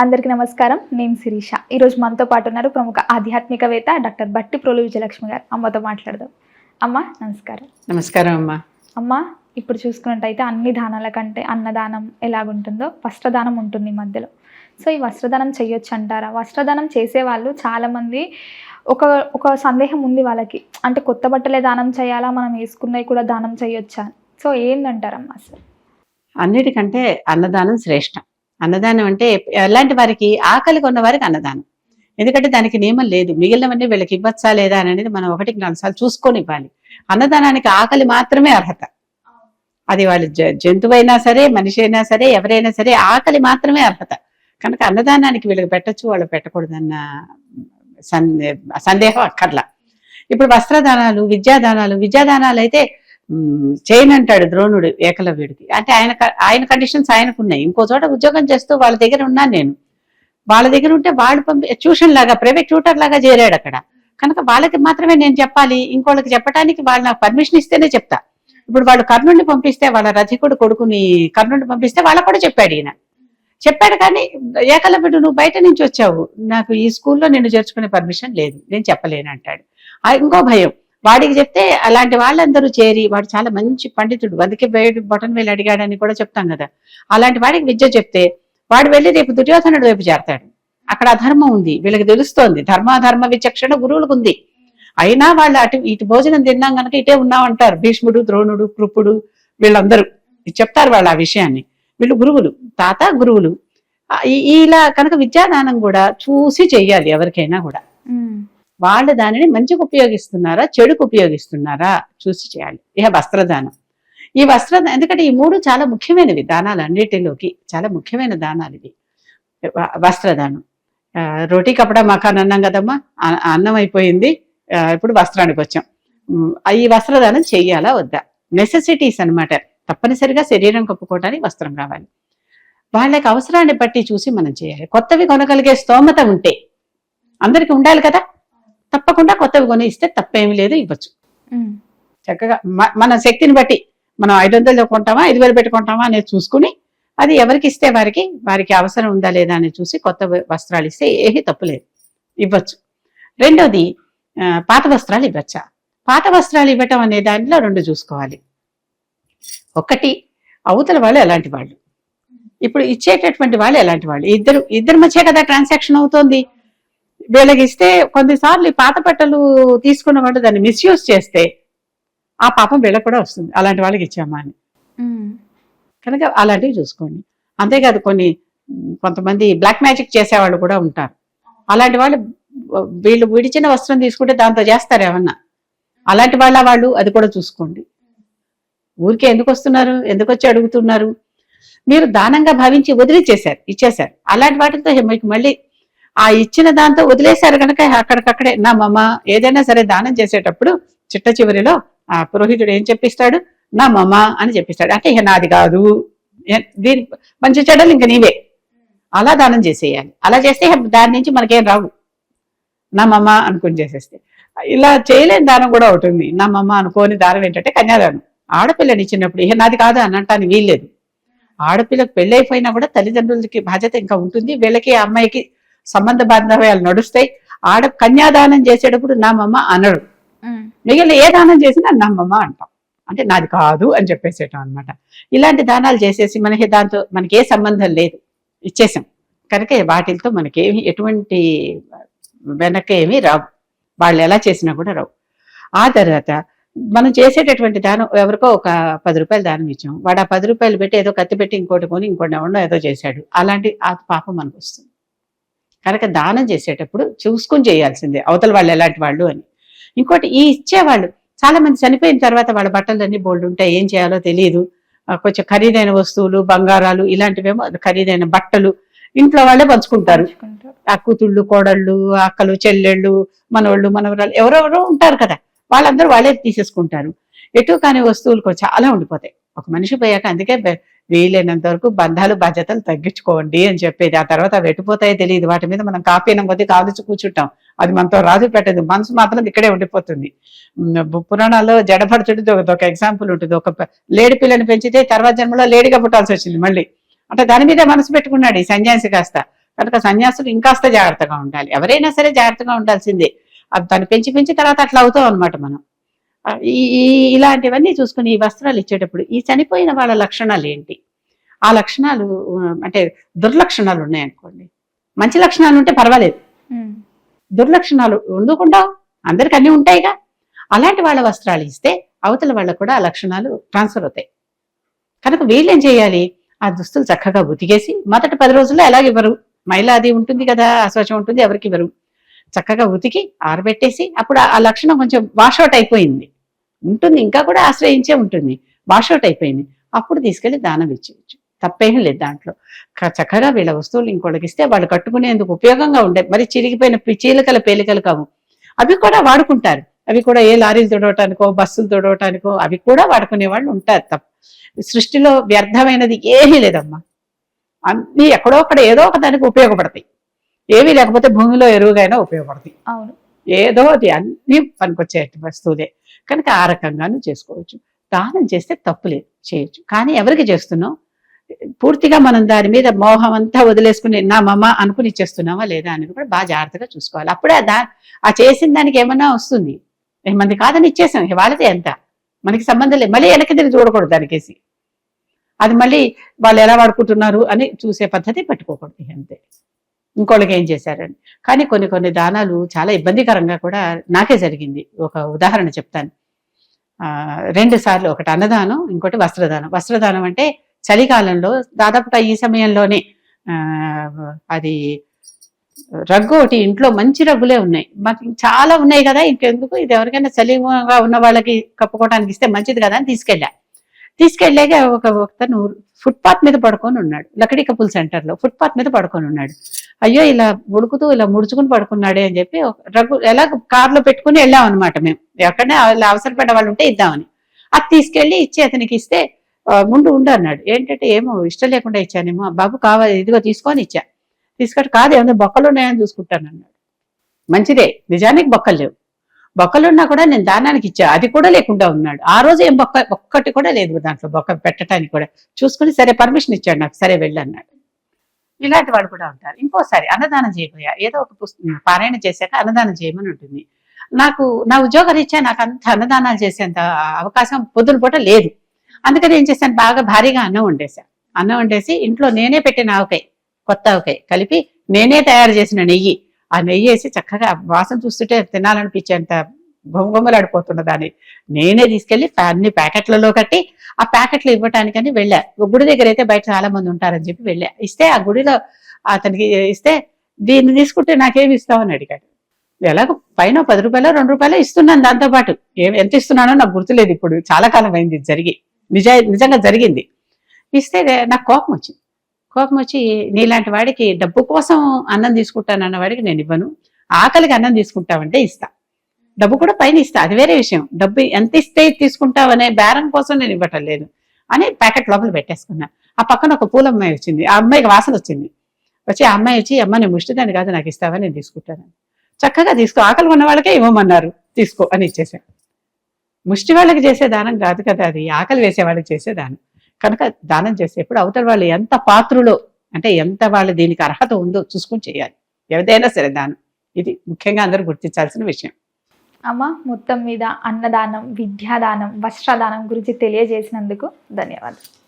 అందరికీ నమస్కారం. నేను శిరీష. ఈరోజు మనతో పాటు ఉన్నారు ప్రముఖ ఆధ్యాత్మికవేత్త డాక్టర్ బట్టి ప్రోలు విజయలక్ష్మి గారు. అమ్మతో మాట్లాడదాం. అమ్మ నమస్కారం. నమస్కారం అమ్మా. అమ్మ ఇప్పుడు చూసుకున్నట్టయితే అన్ని దానాల కంటే అన్నదానం ఎలాగుంటుందో వస్త్రదానం ఉంటుంది మధ్యలో. సో ఈ వస్త్రదానం చేయొచ్చు అంటారా? వస్త్రదానం చేసేవాళ్ళు చాలామంది ఒక ఒక సందేహం ఉంది వాళ్ళకి. అంటే కొత్త బట్టలే దానం చేయాలా? మనం వేసుకున్నవి కూడా దానం చేయొచ్చా? సో ఏందంటారమ్మా అసలు? అన్నిటికంటే అన్నదానం శ్రేష్టం. అన్నదానం అంటే ఎలాంటి వారికి ఆకలి కొన్న వారికి అన్నదానం. ఎందుకంటే దానికి నియమం లేదు. మిగిలినవన్నీ వీళ్ళకి ఇవ్వచ్చా లేదా అనేది మనం ఒకటికి నాలుగు సార్లు చూసుకొని ఇవ్వాలి. అన్నదానానికి ఆకలి మాత్రమే అర్హత. అది వాళ్ళు జ- జంతువైనా సరే మనిషి అయినా సరే ఎవరైనా సరే ఆకలి మాత్రమే అర్హత. కనుక అన్నదానానికి వీళ్ళకి పెట్టచ్చు వాళ్ళు పెట్టకూడదన్న సందేహం అక్కర్లా. ఇప్పుడు వస్త్రదానాలు విద్యాదానాలు విద్యాదానాలు అయితే చేయను అంటాడు ద్రోణుడు ఏకలవ్యుడికి. అంటే ఆయన ఆయన కండిషన్స్ ఆయనకు ఉన్నాయి. ఇంకో చోట ఉద్యోగం చేస్తూ వాళ్ళ దగ్గర ఉన్నాను నేను. వాళ్ళ దగ్గర ఉంటే వాళ్ళు పంపి ట్యూషన్ లాగా ప్రైవేట్ ట్యూటర్ లాగా చేరాడు అక్కడ. కనుక వాళ్ళకి మాత్రమే నేను చెప్పాలి. ఇంకోళ్ళకి చెప్పడానికి వాళ్ళు నాకు పర్మిషన్ ఇస్తేనే చెప్తా. ఇప్పుడు వాళ్ళు కర్ణుడిని పంపిస్తే వాళ్ళ రథికుడు కొడుకుని కర్ణుడిని పంపిస్తే వాళ్ళకు కూడా చెప్పాడు ఈయన. చెప్పాడు కానీ ఏకలవ్యుడు నువ్వు బయట నుంచి వచ్చావు. నాకు ఈ స్కూల్లో నిన్ను చేర్చుకునే పర్మిషన్ లేదు. నేను చెప్పలేను అంటాడు. ఆ ఇంకో భయం. వాడికి చెప్తే అలాంటి వాళ్ళందరూ చేరి వాడు చాలా మంచి పండితుడు. అందుకే వేడు బొటన్ వేలు అడిగాడని కూడా చెప్తాం కదా. అలాంటి వాడికి విద్య చెప్తే వాడు వెళ్ళి రేపు దుర్యోధనుడు వైపు చేరతాడు. అక్కడ అధర్మం ఉంది. వీళ్ళకి తెలుస్తోంది. ధర్మాధర్మ విచక్షణ గురువులకు ఉంది. అయినా వాళ్ళు అటు ఇటు భోజనం తిన్నాం కనుక ఇటే ఉన్నామంటారు భీష్ముడు ద్రోణుడు కృపుడు వీళ్ళందరూ. చెప్తారు వాళ్ళు ఆ విషయాన్ని. వీళ్ళు గురువులు తాత గురువులు. ఇలా కనుక విద్యాదానం కూడా చూసి చెయ్యాలి ఎవరికైనా కూడా. వాళ్ళు దానిని మంచికి ఉపయోగిస్తున్నారా చెడుకు ఉపయోగిస్తున్నారా చూసి చేయాలి. ఇక వస్త్రదానం. ఈ వస్త్రదానం ఎందుకంటే ఈ మూడు చాలా ముఖ్యమైనవి దానాలు అన్నిటిలోకి చాలా ముఖ్యమైన దానాలు ఇవి. వస్త్రదానం. ఆ, రోటీ కపడా మకాన్ అన్నాం కదమ్మా అన్నం అయిపోయింది ఇప్పుడు వస్త్రానికి వచ్చాం. ఈ వస్త్రదానం చెయ్యాలా వద్దా? నెసెసిటీస్ అన్నమాట. తప్పనిసరిగా శరీరం కప్పుకోవడానికి వస్త్రం కావాలి వాళ్ళకి అవసరాన్ని బట్టి చూసి మనం చేయాలి. కొత్తవి కొనగలిగే స్తోమత ఉంటే అందరికి ఉండాలి కదా? తప్పకుండా కొత్తవి కొని ఇస్తే తప్పేమీ లేదు ఇవ్వచ్చు. చక్కగా మన శక్తిని బట్టి మనం ఐదు వందలు కొంటామా ఐదు వేలు పెట్టుకుంటామా అనేది చూసుకుని అది ఎవరికి ఇస్తే వారికి వారికి అవసరం ఉందా లేదా అని చూసి కొత్త వస్త్రాలు ఇస్తే ఏమీ తప్పులేదు ఇవ్వచ్చు. రెండోది పాత వస్త్రాలు ఇవ్వచ్చా? పాత వస్త్రాలు ఇవ్వటం అనే దానిలో రెండు చూసుకోవాలి. ఒకటి అవతల వాళ్ళు ఎలాంటి వాళ్ళు? ఇప్పుడు ఇచ్చేటటువంటి వాళ్ళు ఎలాంటి వాళ్ళు? ఇద్దరు ఇద్దరి మధ్య కదా ట్రాన్సాక్షన్ అవుతోంది. వీళ్ళకి ఇస్తే కొన్నిసార్లు ఈ పాత బట్టలు తీసుకున్న వాళ్ళు దాన్ని మిస్యూజ్ చేస్తే ఆ పాపం వీళ్ళకి కూడా వస్తుంది. అలాంటి వాళ్ళకి ఇచ్చామా అని కనుక అలాంటివి చూసుకోండి. అంతేకాదు కొన్ని కొంతమంది బ్లాక్ మ్యాజిక్ చేసేవాళ్ళు కూడా ఉంటారు. అలాంటి వాళ్ళు వీళ్ళు విడిచిన వస్త్రం తీసుకుంటే దాంతో చేస్తారు ఏమన్నా. అలాంటి వాళ్ళ వాళ్ళు అది కూడా చూసుకోండి. ఊరికే ఎందుకు వస్తున్నారు? ఎందుకు వచ్చి అడుగుతున్నారు? మీరు దానంగా భావించి వదిలిచ్చేశారు ఇచ్చేశారు. అలాంటి వాటితో మీకు మళ్ళీ ఆ ఇచ్చిన దాంతో వదిలేశారు కనుక అక్కడికక్కడే నా మమ్మ ఏదైనా సరే దానం చేసేటప్పుడు చిట్ట చివరిలో ఆ పురోహితుడు ఏం చెప్పిస్తాడు? నా మమ్మ అని చెప్పిస్తాడు. అంటే ఇక నాది కాదు. దీని మంచి చెడ్డలు ఇంక నీవే. అలా దానం చేసేయాలి. అలా చేస్తే దాని నుంచి మనకేం రావు. నా మమ్మ అనుకుని చేసేస్తే. ఇలా చేయలేని దానం కూడా ఒకటి ఉంది. నా మమ్మ అనుకోని దానం ఏంటంటే కన్యాదానం. ఆడపిల్లని ఇచ్చినప్పుడు ఇక నాది కాదు అని అంటానికి వీల్లేదు. ఆడపిల్లకు పెళ్ళైపోయినా కూడా తల్లిదండ్రులకి బాధ్యత ఇంకా ఉంటుంది. వీళ్ళకి ఆ అమ్మాయికి సంబంధ బాంధవ్యాలు నడుస్తాయి. ఆడ కన్యాదానం చేసేటప్పుడు నా మమ్మ అనడు. మిగిలిన ఏ దానం చేసినా నమ్మమ్మ అంటాం. అంటే నాది కాదు అని చెప్పేసేటం అనమాట ఇలాంటి దానాలు చేసేసి మనకి దాంతో మనకి ఏ సంబంధం లేదు. ఇచ్చేసాం. కనుక వాటితో మనకేమి ఎటువంటి వెనక ఏమీ రావు. వాళ్ళు ఎలా చేసినా కూడా రావు. ఆ తర్వాత మనం చేసేటటువంటి దానం ఎవరికో ఒక పది రూపాయలు దానం ఇచ్చాం. వాడు ఆ పది రూపాయలు పెట్టి ఏదో కత్తి పెట్టి ఇంకోటి కొని ఇంకోటి ఎవడో ఏదో చేశాడు. అలాంటి ఆ పాపం మనకు వస్తుంది. కనుక దానం చేసేటప్పుడు చూసుకుని చేయాల్సిందే అవతల వాళ్ళు ఎలాంటి వాళ్ళు అని. ఇంకోటి ఈ ఇచ్చేవాళ్ళు చాలా మంది చనిపోయిన తర్వాత వాళ్ళ బట్టలన్నీ బోల్డ్ ఉంటాయి ఏం చేయాలో తెలియదు కొంచెం ఖరీదైన వస్తువులు బంగారాలు ఇలాంటివేమో ఖరీదైన బట్టలు ఇంట్లో వాళ్ళే పంచుకుంటారు. ఆ కూతుళ్ళు కోడళ్ళు అక్కలు చెల్లెళ్ళు మనవాళ్ళు మనవరాలు ఎవరెవరో ఉంటారు కదా వాళ్ళందరూ వాళ్ళే తీసేసుకుంటారు. ఎటు కాని వస్తువులు చాలా ఉండిపోతాయి. ఒక మనిషి పోయాక అందుకే వీలైనంత వరకు బంధాలు బాధ్యతలు తగ్గించుకోండి అని చెప్పేది. ఆ తర్వాత అవి ఎటుపోతాయో తెలియదు. వాటి మీద మనం కాపీనం కొద్ది కాల్చి కూర్చుంటాం. అది మనతో రాజు పెట్టదు. మనసు మాత్రం ఇక్కడే ఉండిపోతుంది. పురాణాల్లో జడభరతుడిది ఒక ఎగ్జాంపుల్ ఉంటుంది. ఒక లేడి పిల్లని పెంచితే తర్వాత జన్మలో లేడిగా పుట్టాల్సి వచ్చింది మళ్ళీ. అంటే దాని మీద మనసు పెట్టుకున్నాడు ఈ సన్యాసి కాస్త. కనుక సన్యాసులు ఇంకాస్త జాగ్రత్తగా ఉండాలి. ఎవరైనా సరే జాగ్రత్తగా ఉండాల్సిందే. అది దాన్ని పెంచి పెంచి తర్వాత అట్లా అవుతాం అనమాట మనం. ఇలాంటివన్నీ చూసుకుని ఈ వస్త్రాలు ఇచ్చేటప్పుడు ఈ చనిపోయిన వాళ్ళ లక్షణాలు ఏంటి? ఆ లక్షణాలు అంటే దుర్లక్షణాలు ఉన్నాయనుకోండి. మంచి లక్షణాలు ఉంటే పర్వాలేదు. దుర్లక్షణాలు ఉండకుండా అందరికి అన్ని ఉంటాయిగా. అలాంటి వాళ్ళ వస్త్రాలు ఇస్తే అవతల వాళ్ళకు కూడా ఆ లక్షణాలు ట్రాన్స్ఫర్ అవుతాయి. కనుక వీళ్ళు ఏం చేయాలి? ఆ దుస్తులు చక్కగా ఉతికేసి మొదటి పది రోజుల్లో ఎలాగ ఇవ్వరు? మైల అది ఉంటుంది కదా అస్వచ్ఛం ఉంటుంది ఎవరికి ఇవ్వరు? చక్కగా ఉతికి ఆరబెట్టేసి అప్పుడు ఆ- ఆ లక్షణం కొంచెం వాషౌట్ అయిపోయింది. ఉంటుంది. ఇంకా కూడా ఆశ్రయించే ఉంటుంది. వాషౌట్ అయిపోయింది అప్పుడు తీసుకెళ్ళి దానం ఇచ్చేయచ్చు. తప్పేం లేదు దాంట్లో. చక్కగా వీళ్ళ వస్తువులు ఇంకోళ్ళకి ఇస్తే వాళ్ళు కట్టుకునేందుకు ఉపయోగంగా ఉండే మరి చిరిగిపోయిన చీలికల పేలికలు కావు. అవి కూడా వాడుకుంటారు. అవి కూడా ఏ లారీలు తొడవటానికో బస్సులు తొడవటానికో అవి కూడా వాడుకునే వాళ్ళు ఉంటారు. తప్ప సృష్టిలో వ్యర్థమైనది ఏమీ లేదమ్మా. అన్ని ఎక్కడో అక్కడ ఏదో ఒక దానికి ఉపయోగపడతాయి. ఏమీ లేకపోతే భూమిలో ఎరువుగైనా ఉపయోగపడతాయి. అవును. ఏదో అది అన్ని పనికొచ్చే వస్తువులే. కనుక ఆ రకంగానూ చేసుకోవచ్చు. దానం చేస్తే తప్పులేదు చేయొచ్చు. కానీ ఎవరికి చేస్తున్నాం పూర్తిగా మనం దాని మీద మోహం అంతా వదిలేసుకుని నా మమ్మ అనుకుని ఇచ్చేస్తున్నామా లేదా? అనేది కూడా బాగా జాగ్రత్తగా చూసుకోవాలి. అప్పుడే ఆ దా ఆ చేసిన దానికి ఏమన్నా వస్తుంది. మంది కాదని ఇచ్చేసాం. వాళ్ళదే ఎంత మనకి సంబంధం లేదు. మళ్ళీ వెనక్కి తిరిగి చూడకూడదు దానికేసి అది మళ్ళీ వాళ్ళు ఎలా వాడుకుంటున్నారు అని చూసే పద్ధతి పట్టుకోకూడదు. అంతే. ఇంకోళ్ళకి ఏం చేశారని. కానీ కొన్ని కొన్ని దానాలు చాలా ఇబ్బందికరంగా కూడా నాకే జరిగింది. ఒక ఉదాహరణ చెప్తాను. రెండు సార్లు ఒకటి అన్నదానం ఇంకోటి వస్త్రదానం. వస్త్రదానం అంటే చలికాలంలో దాదాపుగా ఈ సమయంలోనే అది రగ్గు ఒకటి ఇంట్లో మంచి రగ్గులే ఉన్నాయి. మాకు చాలా ఉన్నాయి కదా ఇంకెందుకు? ఇది ఎవరికైనా చలిగా ఉన్న వాళ్ళకి కప్పుకోవడానికి ఇస్తే మంచిది కదా అని తీసుకెళ్ళా. తీసుకెళ్ళాక ఒక ఒకతను ఫుట్పాత్ మీద పడుకొని ఉన్నాడు. లకడీ కపుల్ సెంటర్లో ఫుట్పాత్ మీద పడుకొని ఉన్నాడు. అయ్యో ఇలా ఉడుకుతూ ఇలా ముడుచుకుని పడుకున్నాడే అని చెప్పి ఒక ఎలా కార్లో పెట్టుకుని వెళ్ళాం అనమాట మేము. ఎక్కడనే ఇలా అవసరపడ్డ వాళ్ళు ఉంటే ఇద్దామని. అది తీసుకెళ్ళి ఇచ్చి అతనికి ఇస్తే ముందు ఉండు అన్నాడు. ఏంటంటే ఏమో ఇష్టం లేకుండా ఇచ్చానేమో. బాబు కావాలి ఇదిగో తీసుకొని ఇచ్చా. తీసుకొని కాదు ఏమన్నా బొక్కలు ఉన్నాయని చూసుకుంటాను అన్నాడు. మంచిదే. నిజానికి బొక్కలు లేవు. బొక్కలు ఉన్నా కూడా నేను దానానికి ఇచ్చా. అది కూడా లేకుండా ఉన్నాడు. ఆ రోజు ఏం బొక్క ఒక్కటి కూడా లేదు దాంట్లో బొక్క పెట్టడానికి కూడా. చూసుకుని సరే పర్మిషన్ ఇచ్చాడు నాకు. సరే వెళ్ళన్నాడు ఇలాంటి వాళ్ళు కూడా ఉంటారు. ఇంకోసారి అన్నదానం చేయబోయా. ఏదో ఒక పుస్తకం పారాయణ చేశాక అన్నదానం చేయమని ఉంటుంది. నాకు నా ఉద్యోగ రీత్యా నాకు అంత అన్నదానాలు చేసేంత అవకాశం పొద్దున పూట లేదు. అందుకని ఏం చేశాను? బాగా భారీగా అన్నం వండేశాను అన్నం వండేసి ఇంట్లో నేనే పెట్టిన ఆవకాయ కొత్త ఆవకాయ కలిపి నేనే తయారు చేసిన నెయ్యి. ఆ నెయ్యి వేసి చక్కగా వాసన చూస్తుంటే తినాలనిపించేంత బొమ్మగొమ్మలాడిపోతున్న దాన్ని. నేనే తీసుకెళ్ళి అన్ని ప్యాకెట్లలో కట్టి ఆ ప్యాకెట్లు ఇవ్వటానికని వెళ్ళా. ఒక గుడి దగ్గర అయితే బయట చాలా మంది ఉంటారని చెప్పి వెళ్ళా. ఇస్తే ఆ గుడిలో అతనికి ఇస్తే దీన్ని తీసుకుంటే నాకేమి ఇస్తావని అడిగాడు. ఎలాగో పైన పది రూపాయలు రెండు రూపాయలు ఇస్తున్నాను దాంతో పాటు. ఏం ఎంత ఇస్తున్నానో నాకు గుర్తులేదు ఇప్పుడు. చాలా కాలం అయింది జరిగి. నిజ నిజంగా జరిగింది. ఇస్తే నాకు కోపం వచ్చింది. కోపం వచ్చి నీలాంటి వాడికి డబ్బు కోసం అన్నం తీసుకుంటానన్న వాడికి నేను ఇవ్వను. ఆకలికి అన్నం తీసుకుంటావంటే ఇస్తా. డబ్బు కూడా పైన ఇస్తా. అది వేరే విషయం. డబ్బు ఎంత ఇస్తే తీసుకుంటావనే బేరం కోసం నేను ఇవ్వటం లేదు. అని ప్యాకెట్ లోపల పెట్టేసుకున్నా. ఆ పక్కన ఒక పూల అమ్మాయి వచ్చింది. ఆ అమ్మాయికి వాసన వచ్చింది. వచ్చి ఆ అమ్మాయి వచ్చి అమ్మ నేను ముష్టిదాన్ని కాదు నాకు ఇస్తావా నేను తీసుకుంటాను. చక్కగా తీసుకో. ఆకలి ఉన్న వాళ్ళకే ఇవ్వమన్నారు. తీసుకో అని ఇచ్చేసాను ముష్టి వాళ్ళకి చేసే దానం కాదు కదా అది. ఆకలి వేసే వాళ్ళకి చేసే దానం. కనుక దానం చేసేప్పుడు అవతల వాళ్ళు ఎంత పాత్రులో అంటే ఎంత వాళ్ళు దీనికి అర్హత ఉందో చూసుకొని చేయాలి. ఎవరిదైనా సరే దానం. ఇది ముఖ్యంగా అందరూ గుర్తించాల్సిన విషయం. అమ్మ మొత్తం మీద అన్నదానం విద్యాదానం వస్త్రదానం గురించి తెలియజేసినందుకు ధన్యవాదాలు.